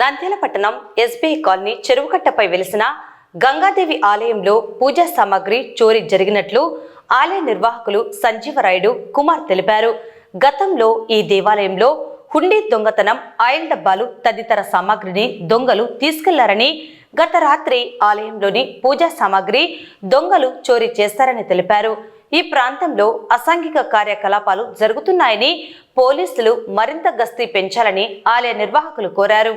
నంద్యాల పట్టణం SBI colony చెరువుకట్టపై వెలిసిన గంగాదేవి ఆలయంలో పూజా సామాగ్రి చోరీ జరిగినట్లు ఆలయ నిర్వాహకులు సంజీవరాయుడు కుమార్ తెలిపారు. గతంలో ఈ దేవాలయంలో హుండీ దొంగతనం ఆయిల్ డబ్బాలు తదితర సామాగ్రిని దొంగలు తీసుకెళ్ళారని గత రాత్రి ఆలయంలోని పూజా సామాగ్రి దొంగలు చోరీ చేస్తారని తెలిపారు. ఈ ప్రాంతంలో అసాంఘిక కార్యకలాపాలు జరుగుతున్నాయని పోలీసులు మరింత గస్తీ పెంచాలని ఆలయ నిర్వాహకులు కోరారు.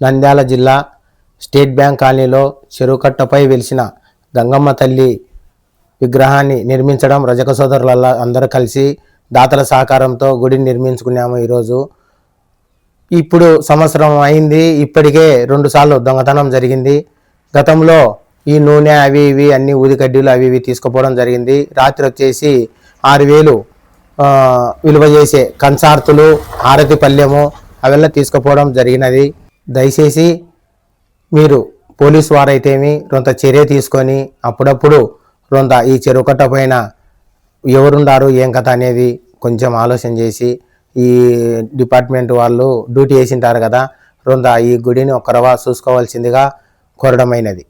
నంద్యాల జిల్లా స్టేట్ బ్యాంక్ కాలనీలో చెరువుకట్టపై వెలిసిన గంగమ్మ తల్లి విగ్రహాన్ని నిర్మించడం రజక సోదరుల అందరూ కలిసి దాతల సహకారంతో గుడిని నిర్మించుకున్నాము ఈరోజు. ఇప్పుడు సంవత్సరం అయింది. ఇప్పటికే రెండుసార్లు దొంగతనం జరిగింది. గతంలో ఈ నూనె అవి ఇవి అన్ని ఊదికడ్డీలు అవి ఇవి తీసుకుపోవడం జరిగింది. రాత్రి వచ్చేసి ఆరు వేలు విలువ చేసే కంచార్తులు హారతి పల్లెము అవెల్లా తీసుకుపోవడం జరిగినది. దయచేసి మీరు పోలీసు వారైతేమి రొంత చర్య తీసుకొని అప్పుడప్పుడు రొంత ఈ చెరుకట్ట పైన ఎవరుండారు ఏం కథ అనేది కొంచెం ఆలోచన చేసి ఈ డిపార్ట్మెంట్ వాళ్ళు డ్యూటీ వేసింటారు కదా రొంత ఈ గుడిని ఒక్కరవా చూసుకోవాల్సిందిగా కోరడమైనది.